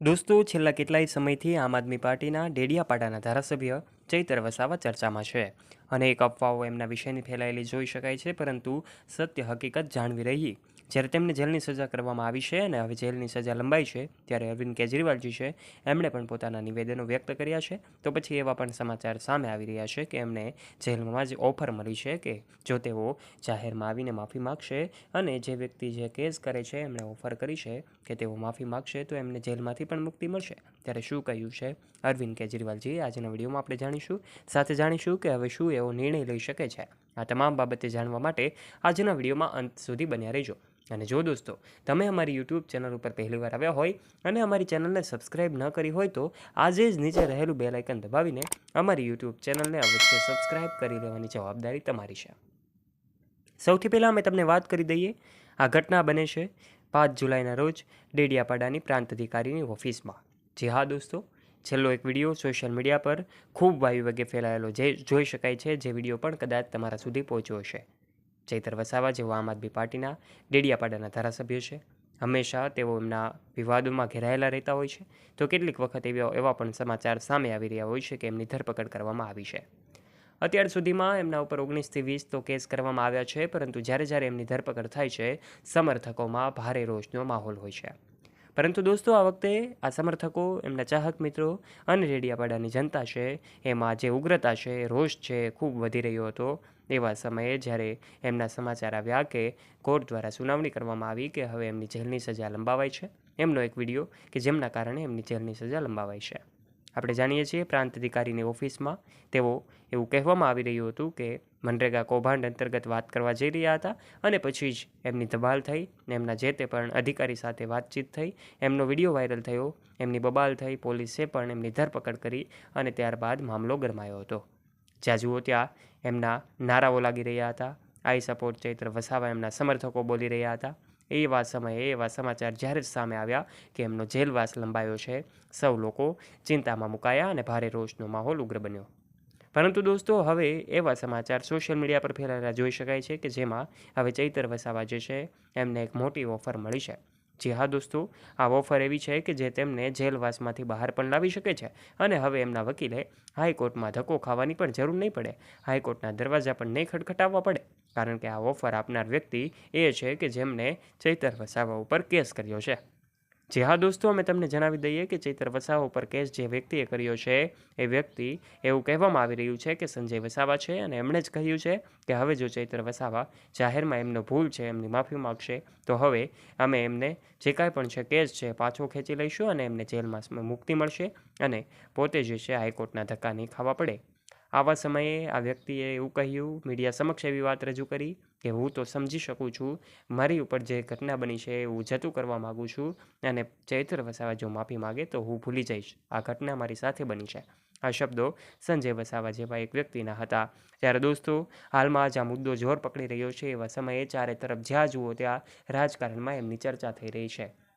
દોસ્તો, છેલ્લા કેટલાય સમયથી આમ આદમી પાર્ટીના ડેડિયાપાડાના ધારાસભ્ય ચૈતર વસાવા ચર્ચામાં છે. અનેક અફવાઓ એમના વિષયની ફેલાયેલી જોઈ શકાય છે, પરંતુ સત્ય હકીકત જાણવી રહી. જ્યારે તેમને જેલની સજા કરવામાં આવી છે અને હવે જેલની સજા લંબાઈ છે, ત્યારે અરવિંદ કેજરીવાલજી છે, એમણે પણ પોતાના નિવેદનો વ્યક્ત કર્યા છે. તો પછી એવા પણ સમાચાર સામે આવી રહ્યા છે કે એમને જેલમાં જ ઓફર મળી છે કે જો તેઓ જાહેરમાં આવીને માફી માગશે અને જે વ્યક્તિ જે કેસ કરે છે, એમણે ઓફર કરી છે કે તેઓ માફી માગશે, તો એમને જેલમાંથી પણ મુક્તિ મળશે. ત્યારે શું કહ્યું છે અરવિંદ કેજરીવાલજી? આજના વિડીયોમાં આપણે જાણીશું. સાથે જાણીશું કે હવે શું એવો નિર્ણય લઈ શકે છે. આ તમામ બાબતે જાણવા માટે આજના વિડીયોમાં અંત સુધી બન્યા રહેજો. અને જો દોસ્તો, તમે અમારી યુટ્યુબ ચેનલ ઉપર પહેલીવાર આવ્યા હોય અને અમારી ચેનલને સબસ્ક્રાઇબ ન કરી હોય તો આજે જ નીચે રહેલું બેલ દબાવીને અમારી યુટ્યુબ ચેનલને અવશ્ય સબસ્ક્રાઇબ કરી લેવાની જવાબદારી તમારી છે. સૌથી પહેલાં અમે તમને વાત કરી દઈએ, આ ઘટના બને છે પાંચ જુલાઈના રોજ ડેડિયાપાડાની પ્રાંત અધિકારીની ઓફિસમાં. જી હા દોસ્તો, છેલ્લો એક વીડિયો સોશિયલ મીડિયા પર ખૂબ વાયુ વગે ફેલાયેલો જે, જોઈ શકાય છે, જે વીડિયો પણ કદાચ તમારા સુધી પહોંચ્યો હશે. ચૈતર વસાવા જેઓ આમ આદમી પાર્ટીના ડેડિયાપાડાના ધારાસભ્ય છે. હંમેશા તેઓ એમના વિવાદોમાં ઘેરાયેલા રહેતા હોય છે. તો કેટલીક વખત એવા એવા પણ સમાચાર સામે આવી રહ્યા હોય છે કે એમની ધરપકડ કરવામાં આવી છે. અત્યાર સુધીમાં એમના ઉપર ઓગણીસથી વીસ તો કેસ કરવામાં આવ્યા છે, પરંતુ જ્યારે જ્યારે એમની ધરપકડ થાય છે, સમર્થકોમાં ભારે રોષનો માહોલ હોય છે. પરંતુ દોસ્તો, આ વખતે આ સમર્થકો, એમના ચાહક મિત્રો અને રેડિયાપાડાની જનતા છે, એમાં જે ઉગ્રતા છે, રોષ છે ખૂબ વધી રહ્યો હતો. એવા સમયે જ્યારે એમના સમાચાર આવ્યા કે કોર્ટ દ્વારા સુનાવણી કરવામાં આવી કે હવે એમની જેલની સજા લંબાવાય છે, એમનો એક વીડિયો કે જેમના કારણે એમની જેલની સજા લંબાવાઈ છે. આપણે જાણીએ છીએ પ્રાંત અધિકારીની ઓફિસમાં તેઓ એવું કહેવામાં આવી રહ્યું હતું કે મનરેગા કૌભાંડ અંતર્ગત વાત કરવા જઈ રહ્યા હતા અને પછી જ એમની ધબાલ થઈ એમના જે તે પણ અધિકારી સાથે વાતચીત થઈ, એમનો વીડિયો વાયરલ થયો, એમની બબાલ થઈ, પોલીસે પણ એમની ધરપકડ કરી અને ત્યારબાદ મામલો ગરમાયો હતો. જ્યાં જુઓ ત્યાં એમના નારાઓ લાગી રહ્યા હતા. આઈ સપોર્ટ ચૈત્ર વસાવા એમના સમર્થકો બોલી રહ્યા હતા. એવા સમયે એવા સમાચાર જ્યારે જ સામે આવ્યા કે એમનો જેલવાસ લંબાયો છે, સૌ લોકો ચિંતામાં મુકાયા અને ભારે રોષનો માહોલ ઉગ્ર બન્યો. પરંતુ દોસ્તો, હવે એવા સમાચાર સોશિયલ મીડિયા પર ફેલાયેલા જોઈ શકાય છે કે જેમાં હવે ચૈતર વસાવા જે છે, એમને એક મોટી ઓફર મળી છે. જી હા દોસ્તો, આ ઓફર એવી છે કે જે તેમને જેલવાસમાંથી બહાર પણ લાવી શકે છે અને હવે એમના વકીલે હાઈકોર્ટમાં ધક્કો ખાવાની પણ જરૂર નહીં પડે. હાઈકોર્ટના દરવાજા પણ નહીં ખટખટાવવા પડે. કારણ કે આ ઓફર આપનાર વ્યક્તિ એ છે કે જેમને ચૈતર વસાવા ઉપર કેસ કર્યો છે. જી હા દોસ્તો, અમે તમને જણાવી દઈએ કે ચૈતર વસાવા ઉપર કેસ જે વ્યક્તિએ કર્યો છે, એ વ્યક્તિ એવું કહેવામાં આવી રહ્યું છે કે સંજય વસાવા છે અને એમણે જ કહ્યું છે કે હવે જો ચૈતર વસાવા જાહેરમાં એમનો ભૂલ છે, એમની માફી માગશે, તો હવે અમે એમને જે કાંઈ પણ છે કેસ છે પાછો ખેંચી લઈશું અને એમને જેલમાં મુક્તિ મળશે અને પોતે જે છે હાઈકોર્ટના ધક્કા નહીં ખાવા પડે. આવા સમયે આ વ્યક્તિએ એવું કહ્યું, મીડિયા સમક્ષ એવી વાત રજૂ કરી કે હું તો સમજી શકું છું, મારી ઉપર જે ઘટના બની છે હું જતું કરવા માગું છું અને ચૈત્ર વસાવા જો માફી માગે તો હું ભૂલી જઈશ. આ ઘટના મારી સાથે બની છે. આ શબ્દો સંજય વસાવા જેવા એક વ્યક્તિના હતા. ત્યારે દોસ્તો, હાલમાં જ આ મુદ્દો જોર પકડી રહ્યો છે એવા સમયે ચારે તરફ જ્યાં જુઓ ત્યાં રાજકારણમાં એમની ચર્ચા થઈ રહી છે.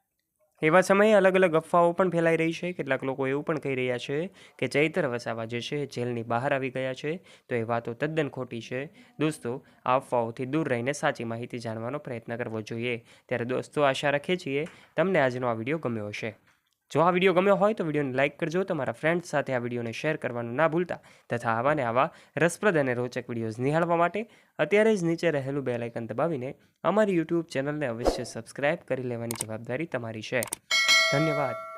એવા સમયે અલગ અલગ અફવાઓ પણ ફેલાઈ રહી છે. કેટલાક લોકો એવું પણ કહી રહ્યા છે કે ચૈતર વસાવા જે છે, જેલની બહાર આવી ગયા છે, તો એ વાતો તદ્દન ખોટી છે. દોસ્તો, આ અફવાઓથી દૂર રહીને સાચી માહિતી જાણવાનો પ્રયત્ન કરવો જોઈએ. ત્યારે દોસ્તો આશા રાખીએ છીએ, તમને આજનો આ વીડિયો ગમ્યો હશે. જો આ વીડિયો ગમ્યો હોય તો વિડીયોને લાઇક કરજો, તમારા ફ્રેન્ડ્સ સાથે આ વિડીયોને શેર કરવાનું ના ભૂલતા, તથા આવા ને આવા રસપ્રદ અને રોચક વિડીયોઝ નિહાળવા માટે અત્યારે જ નીચે રહેલું બે લાઇકન દબાવીને અમારી યુટ્યુબ ચેનલને અવશ્ય સબસ્ક્રાઇબ કરી લેવાની જવાબદારી તમારી છે. ધન્યવાદ.